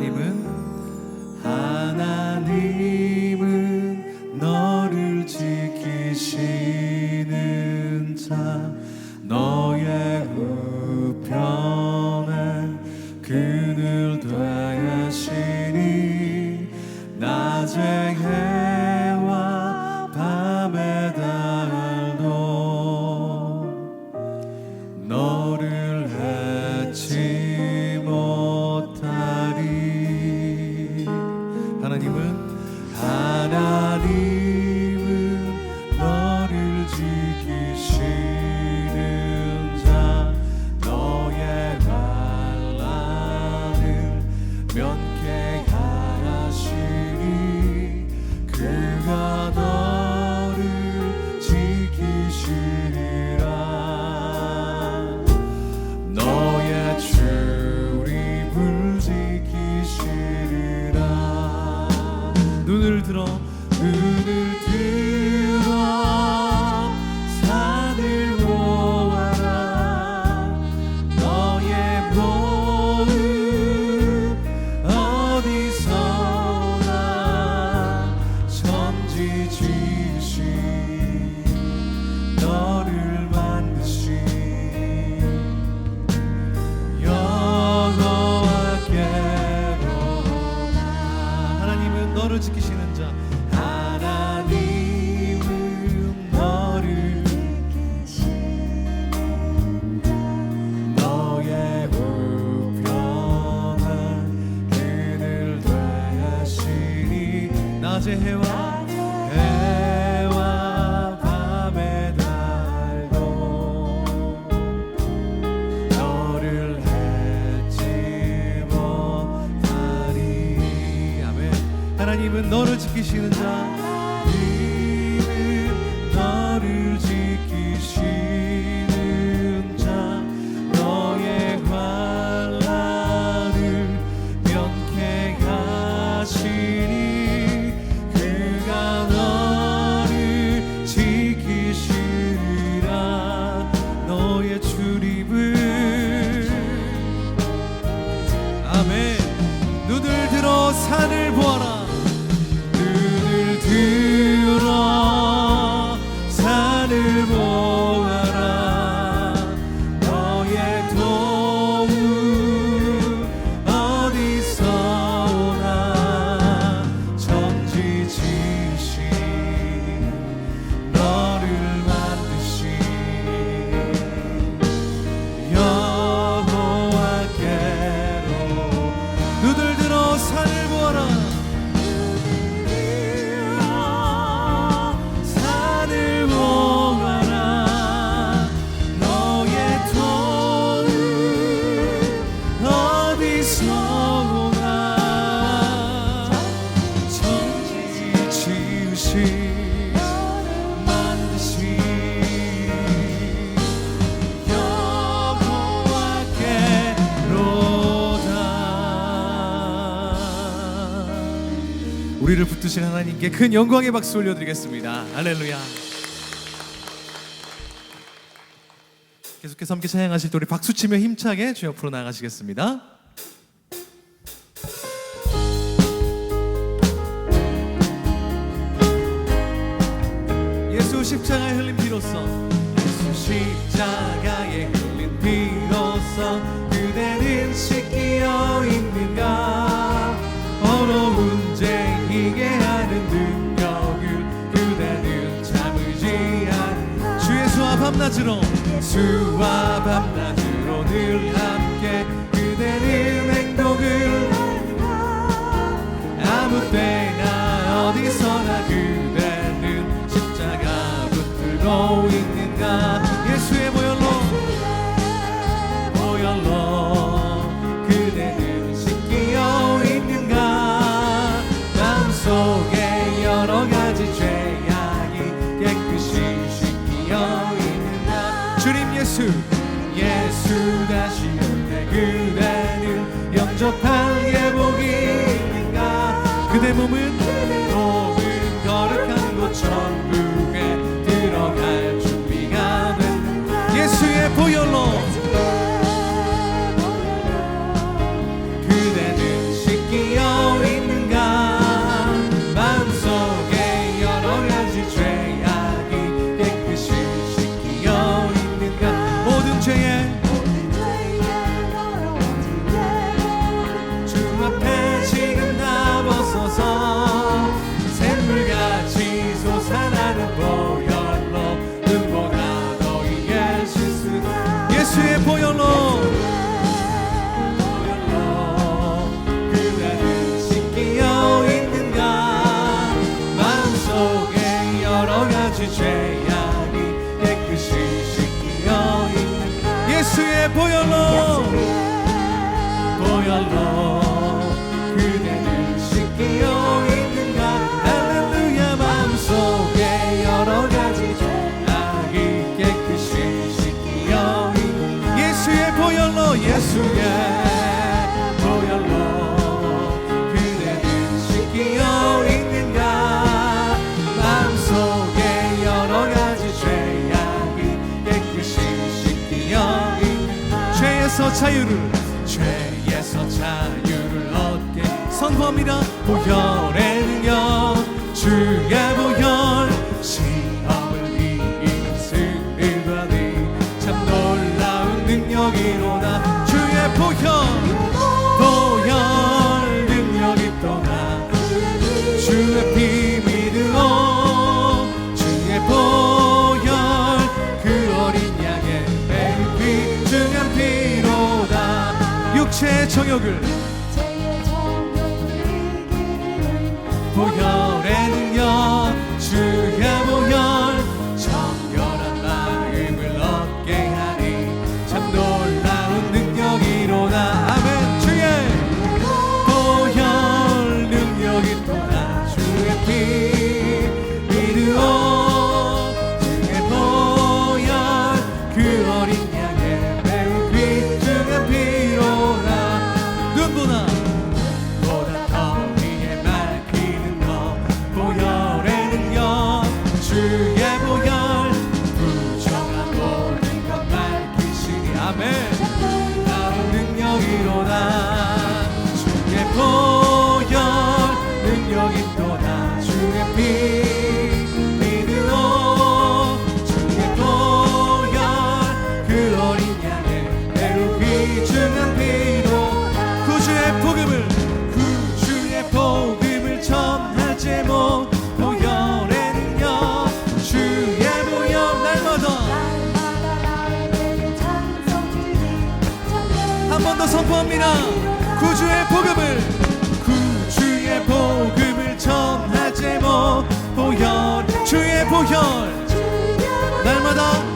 하나님은 천지지신 너를 만드신 여호와께로 하나님은 너를 지키시는 자. 하나님은 너를 너의 우편에 그늘 되시니 낮의 해와 너를 지키시는 자 붙드신 하나님께 큰 영광의 박수 올려드리겠습니다. 할렐루야. 계속해서 함께 찬양하실 때 우리 박수 치며 힘차게 주 옆으로 나가시겠습니다. 예수 십자가에 흘린 피로써. 예수 십자가에 흘린 피로써. 그대는 씻기어 있는가 밤낮으로 수와 밤낮으로 늘 함께 그대는 행복을 아무 때나 어디서나 그대는 십자가 붙들고 있는가 예수 예수 다시 올때 그대는 영접할 예복이 있는가? 그대 몸은 모든 죄악이 깨끗이 씻기어 예수의 보혈로. 보혈로. 자유를 죄에서 자유를 얻게 선포합니다. 보혈의 능력 주의 보혈 시험을 이기는 승리라니 참 놀라운 능력이로다. 주의 보혈. 청역을 한 번 더 선포합니다. 구주의 복음을 구주의 복음을 전하지 뭐. 못보혈 주의 보혈. 날마다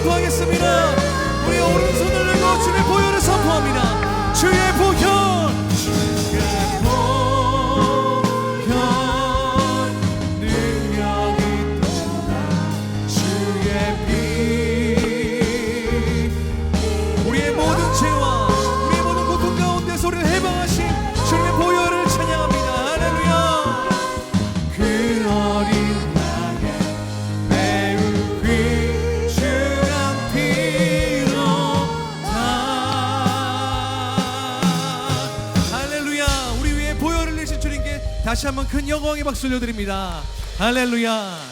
선포하겠습니다. 우리 오른손을 들고 주의 보혈을 선포합니다. 주의 보혈! 다시 한번 큰 영광의 박수 올려드립니다. 할렐루야.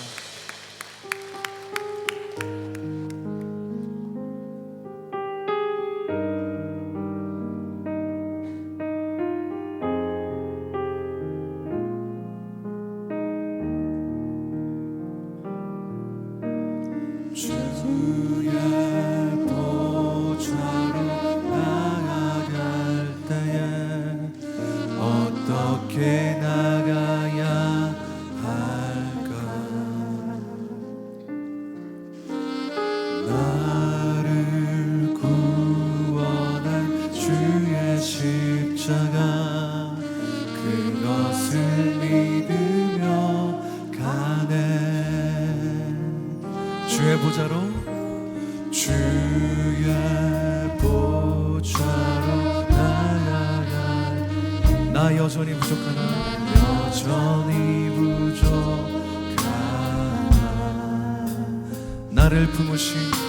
십자가 그것을 믿으며 가네. 주의 보좌로 주의 보좌로 나아갈 나 여전히 부족하나? 여전히 부족하나? 나를 품으신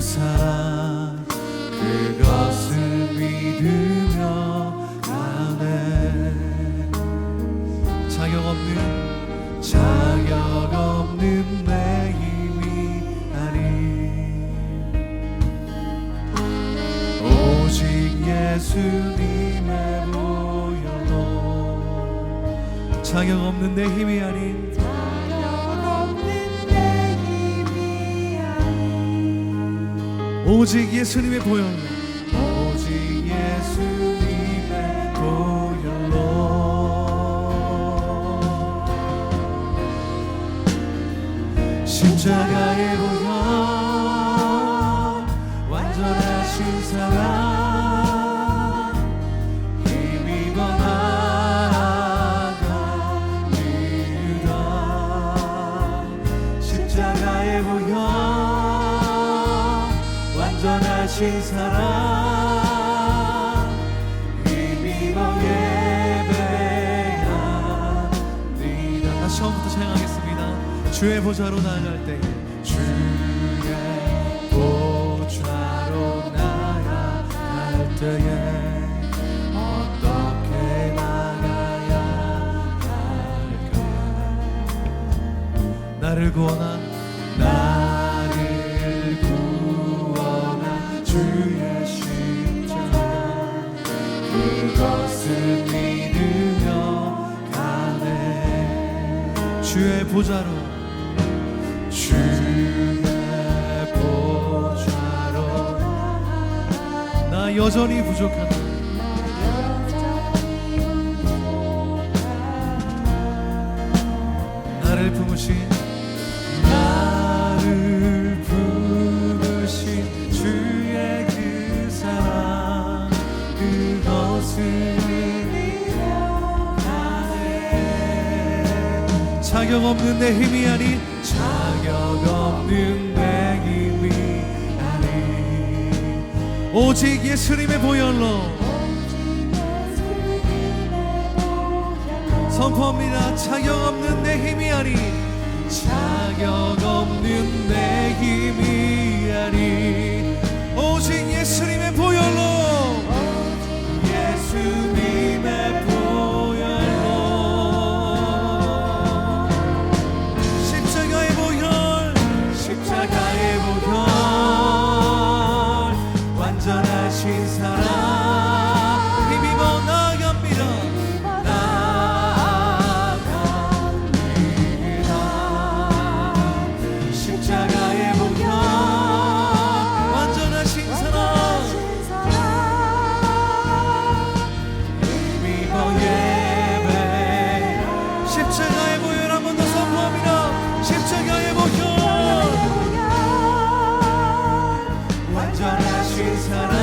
그 사랑 그것을 믿으며 가네 자격 없는 자격 없는 내 힘이 아니 오직 예수님의 보혈로 자격 없는 내 힘이 아닌 오직 예수님의 보혈로. 오직 예수님의 보혈로. 십자가의 보혈 하신 사랑 힘입어 예배합니다 다시 처음부터 찬양하겠습니다. 주의 보좌로 나아갈 때 주의 보좌로 나아갈 때에 나를 구원한 나 것을 믿으며 가네. 주의 보좌로. 주의 보좌로. 나 여전히 부족하다. 나를 품으신 없는 내 힘이 아닌 자격 없는 내 힘이 아닌 오직 예수님의 보혈로 선포합니다. 자격 없는 내 힘이 아니 자격 없는 내 힘이 아니 오직 Tana.